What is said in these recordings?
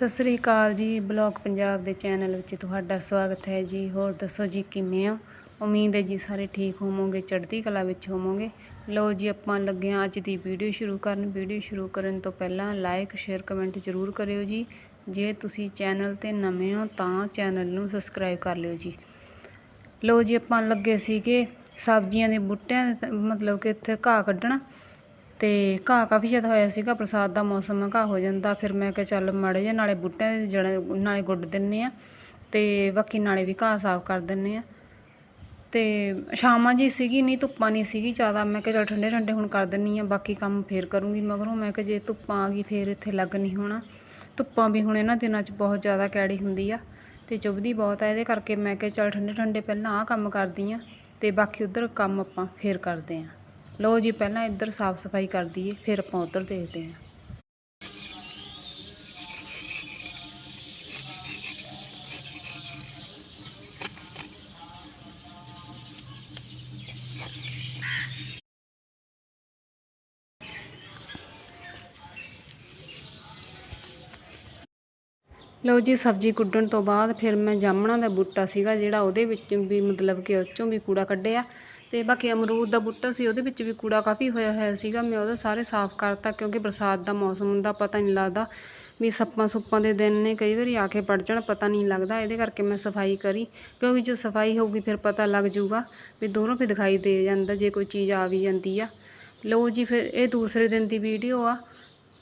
ਸਤਿ ਸ੍ਰੀ ਅਕਾਲ ਜੀ, ਬਲੌਗ ਪੰਜਾਬ ਦੇ ਚੈਨਲ ਵਿੱਚ ਤੁਹਾਡਾ ਸਵਾਗਤ ਹੈ ਜੀ। ਹੋਰ ਦੱਸੋ ਜੀ, ਕਿਵੇਂ ਹੋ? ਉਮੀਦ ਹੈ ਜੀ ਸਾਰੇ ਠੀਕ ਹੋਵੋਗੇ, ਚੜ੍ਹਦੀ ਕਲਾ ਵਿੱਚ ਹੋਵੋਗੇ। ਲਓ ਜੀ, ਆਪਾਂ ਲੱਗੇ ਹਾਂ ਅੱਜ ਦੀ ਵੀਡੀਓ ਸ਼ੁਰੂ ਕਰਨ। ਵੀਡੀਓ ਸ਼ੁਰੂ ਕਰਨ ਤੋਂ ਪਹਿਲਾਂ ਲਾਈਕ ਸ਼ੇਅਰ ਕਮੈਂਟ ਜ਼ਰੂਰ ਕਰਿਓ ਜੀ। ਜੇ ਤੁਸੀਂ ਚੈਨਲ ਤੇ ਨਵੇਂ ਹੋ ਤਾਂ ਚੈਨਲ ਨੂੰ ਸਬਸਕ੍ਰਾਈਬ ਕਰ ਲਿਓ ਜੀ। ਲਓ ਜੀ, ਆਪਾਂ ਲੱਗੇ ਸੀਗੇ ਸਬਜ਼ੀਆਂ ਦੇ ਬੂਟਿਆਂ ਮਤਲਬ ਕਿ ਇੱਥੇ ਘਾਹ ਕੱਢਣਾ। ਤੇ ਘਾਹ ਕਾਫੀ ਜ਼ਿਆਦਾ ਹੋਇਆ ਸੀਗਾ, ਬਰਸਾਤ ਦਾ ਮੌਸਮ ਘਾਹ ਹੋ ਜਾਂਦਾ। ਫਿਰ ਮੈਂ ਕਿਹਾ ਚੱਲ ਮਾੜੇ ਜਿਹੇ ਨਾਲੇ ਬੂਟਿਆਂ ਦੇ ਜੜ ਨਾਲੇ ਗੁੱਡ ਦਿੰਨੇ ਆ ਤੇ ਬਾਕੀ ਨਾਲੇ ਵੀ ਘਾਹ ਸਾਫ਼ ਕਰ ਦਿੰਨੇ ਆ। ਤੇ ਸ਼ਾਮਾਂ ਜੀ ਸੀਗੀ, ਨਹੀਂ ਧੁੱਪਾਂ ਨਹੀਂ ਸੀਗੀ ਜ਼ਿਆਦਾ। ਮੈਂ ਕਿਹਾ ਚੱਲ ਠੰਡੇ ਠੰਡੇ ਹੁਣ ਕਰ ਦਿੰਨੀ ਆ, ਬਾਕੀ ਕੰਮ ਫੇਰ ਕਰੂੰਗੀ ਮਗਰੋਂ। ਮੈਂ ਕਿਹਾ ਜੇ ਧੁੱਪਾਂ ਆ ਗਈ ਫੇਰ ਇੱਥੇ ਲੱਗ ਨਹੀਂ ਹੋਣਾ। ਧੁੱਪਾਂ ਵੀ ਹੁਣ ਇਹਨਾਂ ਦਿਨਾਂ 'ਚ ਬਹੁਤ ਜ਼ਿਆਦਾ ਕੈੜੀ ਹੁੰਦੀ ਆ ਤੇ ਚੁੱਭਦੀ ਬਹੁਤ ਆ। ਇਹਦੇ ਕਰਕੇ ਮੈਂ ਕਿਹਾ ਚੱਲ ਠੰਡੇ ਠੰਡੇ ਪਹਿਲਾਂ ਆਹ ਕੰਮ ਕਰਦੀ ਆ ਤੇ ਬਾਕੀ ਉਧਰ ਕੰਮ ਆਪਾਂ ਫੇਰ ਕਰਦੇ ਆ। ਲਓ ਜੀ, ਪਹਿਲਾਂ ਇੱਧਰ ਸਾਫ਼ ਸਫ਼ਾਈ ਕਰ ਦਈਏ, ਫਿਰ ਆਪਾਂ ਉੱਧਰ ਦੇਖਦੇ ਹਾਂ। ਲਓ ਜੀ, ਸਬਜ਼ੀ ਕੁੱਟਣ ਤੋਂ ਬਾਅਦ ਫਿਰ ਮੈਂ ਜਾਮਣਾ ਦਾ ਬੂਟਾ ਸੀਗਾ, ਜਿਹੜਾ ਉਹਦੇ ਵਿੱਚ ਵੀ ਮਤਲਬ ਕਿ ਉਹ 'ਚੋਂ ਵੀ ਕੂੜਾ ਕੱਢਿਆ। ਤੇ ਬਾਕੀ ਅਮਰੂਦ ਦਾ ਬੂਟਾ ਸੀ, ਉਹਦੇ ਵਿੱਚ ਵੀ ਕੂੜਾ ਕਾਫੀ ਹੋਇਆ ਹੋਇਆ ਸੀਗਾ। ਮੈਂ ਉਹਦਾ ਸਾਰੇ ਸਾਫ਼ ਕਰਤਾ ਕਿਉਂਕਿ ਬਰਸਾਤ ਦਾ ਮੌਸਮ ਹੁੰਦਾ, ਪਤਾ ਨਹੀਂ ਲੱਗਦਾ ਵੀ ਸੱਪਾਂ ਸੁੱਪਾਂ ਦੇ ਦਿਨ ਨੇ, ਕਈ ਵਾਰੀ ਆ ਕੇ ਪੜ ਜਾਣ, ਪਤਾ ਨਹੀਂ ਲੱਗਦਾ। ਇਹਦੇ ਕਰਕੇ ਮੈਂ ਸਫ਼ਾਈ ਕਰੀ, ਕਿਉਂਕਿ ਜੇ ਸਫ਼ਾਈ ਹੋਊਗੀ ਫਿਰ ਪਤਾ ਲੱਗ ਜਾਊਗਾ ਵੀ ਦੂਰੋਂ ਵੀ ਦਿਖਾਈ ਦੇ ਜਾਂਦਾ, ਜੇ ਕੋਈ ਚੀਜ਼ ਆ ਵੀ ਜਾਂਦੀ ਆ। ਲਓ ਜੀ, ਫਿਰ ਇਹ ਦੂਸਰੇ ਦਿਨ ਦੀ ਵੀਡੀਓ ਆ।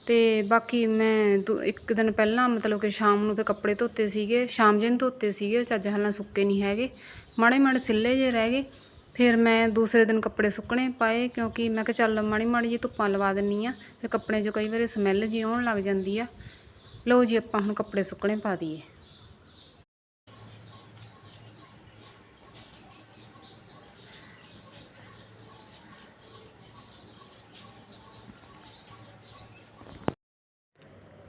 ਤੇ ਬਾਕੀ ਮੈਂ ਦੂ- ਇੱਕ ਦਿਨ ਪਹਿਲਾਂ ਮਤਲਬ ਕਿ ਸ਼ਾਮ ਨੂੰ ਫਿਰ ਕੱਪੜੇ ਧੋਤੇ ਸੀਗੇ, ਸ਼ਾਮ ਜਿਹੇ ਨੂੰ ਧੋਤੇ ਸੀਗੇ, ਚੱਜ ਹਾਲਾਂ ਸੁੱਕੇ ਨਹੀਂ ਹੈਗੇ। ਮਾੜੇ ਮਾੜੇ ਸਿੱਲੇ ਜੇ ਰਹਿ ਗਏ। ਫਿਰ ਮੈਂ ਦੂਸਰੇ ਦਿਨ ਕੱਪੜੇ ਸੁੱਕਣੇ ਪਾਏ ਕਿਉਂਕਿ ਮੈਂ ਕਿਹਾ ਚੱਲ ਮਾੜੀ ਮਾੜੀ ਜੀ ਧੁੱਪਾਂ ਲਵਾ ਦਿੰਨੀ ਆ ਫਿਰ ਕੱਪੜੇ 'ਚੋਂ ਕਈ ਵਾਰੀ ਸਮੈਲ ਜੀ ਆਉਣ ਲੱਗ ਜਾਂਦੀ ਆ। ਲਓ ਜੀ, ਆਪਾਂ ਹੁਣ ਕੱਪੜੇ ਸੁੱਕਣੇ ਪਾ ਦਈਏ।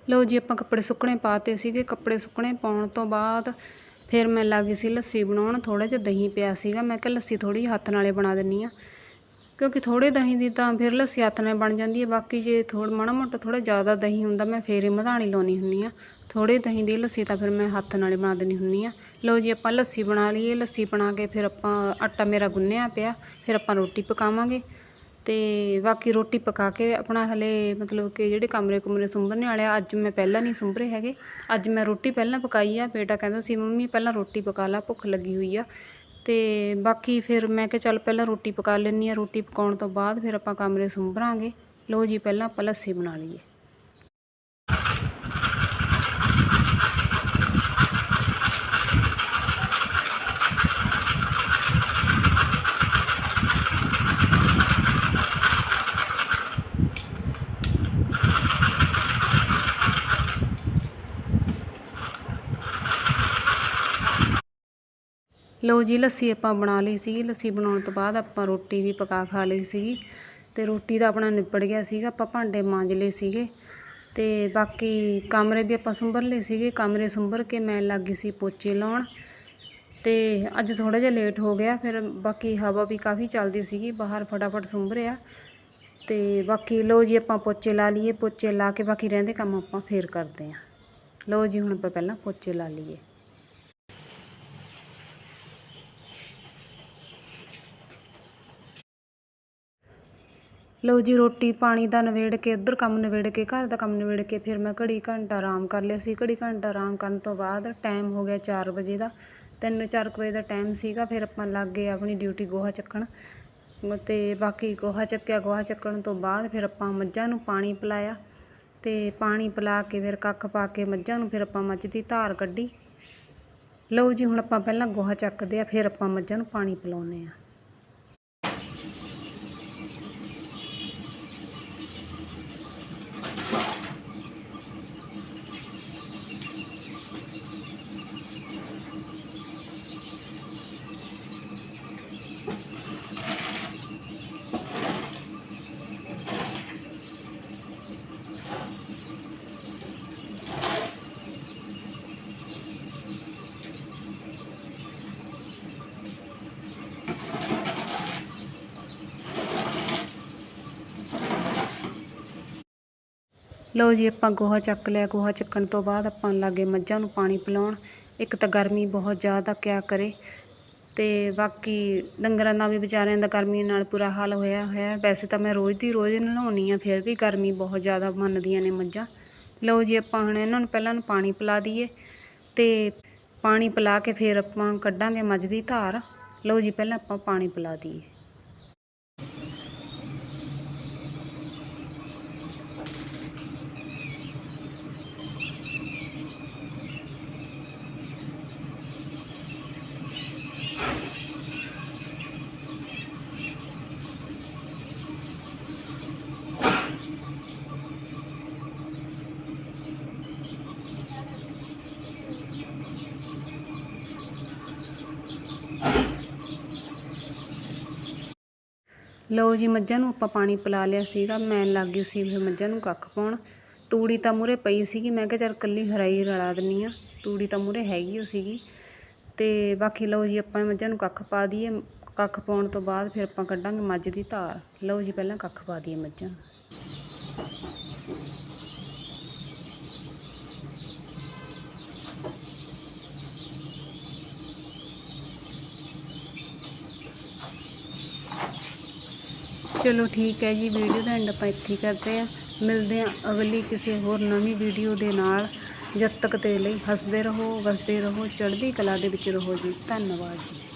ਲਓ ਜੀ, ਆਪਾਂ ਕੱਪੜੇ ਸੁੱਕਣੇ ਪਾਤੇ ਸੀਗੇ। ਕੱਪੜੇ ਸੁੱਕਣੇ ਪਾਉਣ ਤੋਂ ਬਾਅਦ ਫਿਰ ਮੈਂ ਲੱਗ ਗਈ ਸੀ ਲੱਸੀ ਬਣਾਉਣ, ਥੋੜ੍ਹਾ ਜਿਹਾ ਦਹੀਂ ਪਿਆ ਸੀਗਾ, ਮੈਂ ਕਿਹਾ ਲੱਸੀ ਥੋੜੀ ਹੱਥ ਨਾਲੇ ਬਣਾ ਦਿੰਨੀ ਆ ਕਿਉਂਕਿ ਥੋੜ੍ਹੇ ਦਹੀਂ ਦੀ ਤਾਂ ਫਿਰ ਲੱਸੀ ਹੱਥ ਨਾਲ ਬਣ ਜਾਂਦੀ ਹੈ, ਬਾਕੀ ਜੇ ਥੋੜਾ ਮਾੜਾ ਮੋਟਾ ਥੋੜ੍ਹਾ ਜ਼ਿਆਦਾ ਦਹੀਂ ਹੁੰਦਾ, ਮੈਂ ਫੇਰ ਹੀ ਮਧਾਣੀ ਲਾਉਣੀ ਹੁੰਨੀ ਆ ਥੋੜ੍ਹੇ ਦਹੀਂ ਦੀ ਲੱਸੀ ਤਾਂ ਫਿਰ ਮੈਂ ਹੱਥ ਨਾਲੇ ਬਣਾ ਦੇਣੀ ਹੁੰਨੀ ਆ ਲਓ ਜੀ, ਆਪਾਂ ਲੱਸੀ ਬਣਾ ਲਈਏ, ਲੱਸੀ ਬਣਾ ਕੇ ਫਿਰ ਆਪਾਂ ਆਟਾ ਮੇਰਾ ਗੁੰਨਿਆ ਪਿਆ, ਫਿਰ ਆਪਾਂ ਰੋਟੀ ਪਕਾਵਾਂਗੇ। ਅਤੇ ਬਾਕੀ ਰੋਟੀ ਪਕਾ ਕੇ ਆਪਣਾ ਹਲੇ ਮਤਲਬ ਕਿ ਜਿਹੜੇ ਕਮਰੇ ਕੁਮਰੇ ਸੁੰਭਰਨੇ ਵਾਲੇ ਆ, ਅੱਜ ਮੈਂ ਪਹਿਲਾਂ ਨਹੀਂ ਸੁੰਭਰੇ ਹੈਗੇ। ਅੱਜ ਮੈਂ ਰੋਟੀ ਪਹਿਲਾਂ ਪਕਾਈ ਆ, ਬੇਟਾ ਕਹਿੰਦਾ ਸੀ, ਮੰਮੀ, ਪਹਿਲਾਂ ਰੋਟੀ ਪਕਾ ਲਾ, ਭੁੱਖ ਲੱਗੀ ਹੋਈ ਆ। ਤੇ ਬਾਕੀ ਫਿਰ ਮੈਂ ਕਿਹਾ, ਚੱਲ ਪਹਿਲਾਂ ਰੋਟੀ ਪਕਾ ਲੈਂਦੀ ਆ। ਰੋਟੀ ਪਕਾਉਣ ਤੋਂ ਬਾਅਦ ਫਿਰ ਆਪਾਂ ਕਮਰੇ ਸੁੰਭਰਾਂਗੇ ਲਓ ਜੀ, ਪਹਿਲਾਂ ਆਪਾਂ ਲੱਸੀ ਬਣਾ ਲਈਏ। ਲਓ ਜੀ, ਲੱਸੀ ਆਪਾਂ ਬਣਾ ਲਈ ਸੀਗੀ ਲੱਸੀ ਬਣਾਉਣ ਤੋਂ ਬਾਅਦ ਆਪਾਂ ਰੋਟੀ ਵੀ ਪਕਾ ਖਾ ਲਈ ਸੀਗੀ ਤੇ ਰੋਟੀ ਦਾ ਆਪਣਾ ਨਿਪੜ ਗਿਆ ਸੀਗਾ, ਆਪਾਂ ਭਾਂਡੇ ਮਾਂਜ ਲਏ ਸੀਗੇ। ਤੇ ਬਾਕੀ ਕਮਰੇ ਵੀ ਆਪਾਂ ਸੁੰਭਰ ਲਏ ਸੀਗੇ। ਕਮਰੇ ਸੁੰਭਰ ਕੇ ਮੈਂ ਲੱਗ ਗਈ ਸੀ ਪੋਚੇ ਲਾਉਣ। ਤੇ ਅੱਜ ਥੋੜਾ ਜਿਹਾ ਲੇਟ ਹੋ ਗਿਆ, ਫਿਰ ਬਾਕੀ ਹਵਾ ਵੀ ਕਾਫੀ ਚੱਲਦੀ ਸੀਗੀ, ਬਾਹਰ ਫਟਾਫਟ ਸੁੰਭਰਿਆ ਤੇ ਬਾਕੀ ਲਓ ਜੀ, ਆਪਾਂ ਪੋਚੇ ਲਾ ਲਈਏ। ਪੋਚੇ ਲਾ ਕੇ ਬਾਕੀ ਰਹਿੰਦੇ ਕੰਮ ਆਪਾਂ ਫੇਰ ਕਰਦੇ ਹਾਂ। ਲਓ ਜੀ, ਹੁਣ ਆਪਾਂ ਪਹਿਲਾਂ ਪੋਚੇ ਲਾ ਲਈਏ। ਲਓ ਜੀ, ਰੋਟੀ ਪਾਣੀ ਦਾ ਨਵੇੜ ਕੇ ਉੱਧਰ ਕੰਮ ਨਵੇੜ ਕੇ, ਘਰ ਦਾ ਕੰਮ ਨਵੇੜ ਕੇ ਫਿਰ ਮੈਂ ਘੜੀ ਘੰਟਾ ਆਰਾਮ ਕਰ ਲਿਆ ਸੀ। ਘੜੀ ਘੰਟਾ ਆਰਾਮ ਕਰਨ ਤੋਂ ਬਾਅਦ ਟਾਈਮ ਹੋ ਗਿਆ 4 ਵਜੇ ਦਾ। 3-4 ਵਜੇ ਦਾ ਟਾਈਮ ਸੀਗਾ, ਫਿਰ ਆਪਾਂ ਲੱਗ ਗਏ ਆਪਣੀ ਡਿਊਟੀ ਗੋਹਾ ਚੱਕਣ। ਤੇ ਬਾਕੀ ਗੋਹਾ ਚੱਕਿਆ, ਗੋਹਾ ਚੱਕਣ ਤੋਂ ਬਾਅਦ ਫਿਰ ਆਪਾਂ ਮੱਝਾਂ ਨੂੰ ਪਾਣੀ ਪਿਲਾਇਆ। ਤੇ ਪਾਣੀ ਪਿਲਾ ਕੇ ਫਿਰ ਕੱਖ ਪਾ ਕੇ ਮੱਝਾਂ ਨੂੰ ਫਿਰ ਆਪਾਂ ਮੱਝ ਦੀ ਧਾਰ ਕੱਢੀ। ਲਓ ਜੀ, ਹੁਣ ਆਪਾਂ ਪਹਿਲਾਂ ਗੋਹਾ ਚੱਕਦੇ ਆ, ਫਿਰ ਆਪਾਂ ਮੱਝਾਂ ਨੂੰ ਪਾਣੀ ਪਿਲਾਉਂਦੇ ਆ। ਲਓ ਜੀ, ਆਪਾਂ ਗੋਹਾ ਚੱਕ ਲਿਆ। ਗੋਹਾ ਚੱਕਣ ਤੋਂ ਬਾਅਦ ਆਪਾਂ ਲਾਗੇ ਮੱਝਾਂ ਨੂੰ ਪਾਣੀ ਪਿਲਾਉਣ। ਇੱਕ ਤਾਂ ਗਰਮੀ ਬਹੁਤ ਜ਼ਿਆਦਾ, ਕਿਆ ਕਰੇ। ਤੇ ਬਾਕੀ ਡੰਗਰਾਂ ਦਾ ਵੀ ਵਿਚਾਰਿਆਂ ਦਾ ਗਰਮੀ ਨਾਲ ਬੁਰਾ ਹਾਲ ਹੋਇਆ ਹੋਇਆ। ਵੈਸੇ ਤਾਂ ਮੈਂ ਰੋਜ਼ ਦੀ ਰੋਜ਼ ਨਹਾਉਣੀ ਆ, ਫਿਰ ਵੀ ਗਰਮੀ ਬਹੁਤ ਜ਼ਿਆਦਾ ਮੰਨਦੀਆਂ ਨੇ ਮੱਝਾਂ। ਲਓ ਜੀ, ਆਪਾਂ ਹੁਣ ਇਹਨਾਂ ਨੂੰ ਪਹਿਲਾਂ ਨੂੰ ਪਾਣੀ ਪਿਲਾ ਦਈਏ। ਤੇ ਪਾਣੀ ਪਿਲਾ ਕੇ ਫਿਰ ਆਪਾਂ ਕੱਢਾਂਗੇ ਮੱਝ ਦੀ ਧਾਰ। ਲਓ ਜੀ, ਪਹਿਲਾਂ ਆਪਾਂ ਪਾਣੀ ਪਿਲਾ ਦਈਏ। ਲਓ ਜੀ, ਮੱਝਾਂ ਨੂੰ ਆਪਾਂ ਪਾਣੀ ਪਿਲਾ ਲਿਆ ਸੀਗਾ, ਮੈਂ ਲੱਗ ਗਈ ਸੀ ਫਿਰ ਮੱਝਾਂ ਨੂੰ ਕੱਖ ਪਾਉਣ। ਤੂੜੀ ਤਾਂ ਮੂਰੇ ਪਈ ਸੀਗੀ, ਮੈਂ ਕਿਹਾ ਚੱਲ ਕੱਲੀ ਹਰਾਈ ਰਲਾ ਦਿੰਨੀ ਆ। ਤੂੜੀ ਤਾਂ ਮੂਰੇ ਹੈਗੀ ਉਹ ਸੀਗੀ। ਤੇ ਬਾਕੀ ਲਓ ਜੀ, ਆਪਾਂ ਮੱਝਾਂ ਨੂੰ ਕੱਖ ਪਾ ਦਈਏ, ਕੱਖ ਪਾਉਣ ਤੋਂ ਬਾਅਦ ਫਿਰ ਆਪਾਂ ਕੱਢਾਂਗੇ ਮੱਝ ਦੀ ਧਾਰ। ਲਓ ਜੀ, ਪਹਿਲਾਂ ਕੱਖ ਪਾ ਦਈਏ ਮੱਝਾਂ ਚਲੋ ਠੀਕ ਹੈ ਜੀ ਵੀਡੀਓ ਦਾ ਐਂਡ ਆਪਾਂ ਇੱਥੇ ਕਰਦੇ ਆ ਮਿਲਦੇ ਆ ਅਗਲੀ ਕਿਸੇ ਹੋਰ ਨਵੀਂ ਵੀਡੀਓ ਦੇ ਨਾਲ। ਜਦ ਤੱਕ ਦੇ ਲਈ ਹੱਸਦੇ ਰਹੋ, ਵਸਦੇ ਰਹੋ, ਚੜ੍ਹਦੀ ਕਲਾ ਦੇ ਵਿੱਚ ਰਹੋ ਜੀ। ਧੰਨਵਾਦ ਜੀ।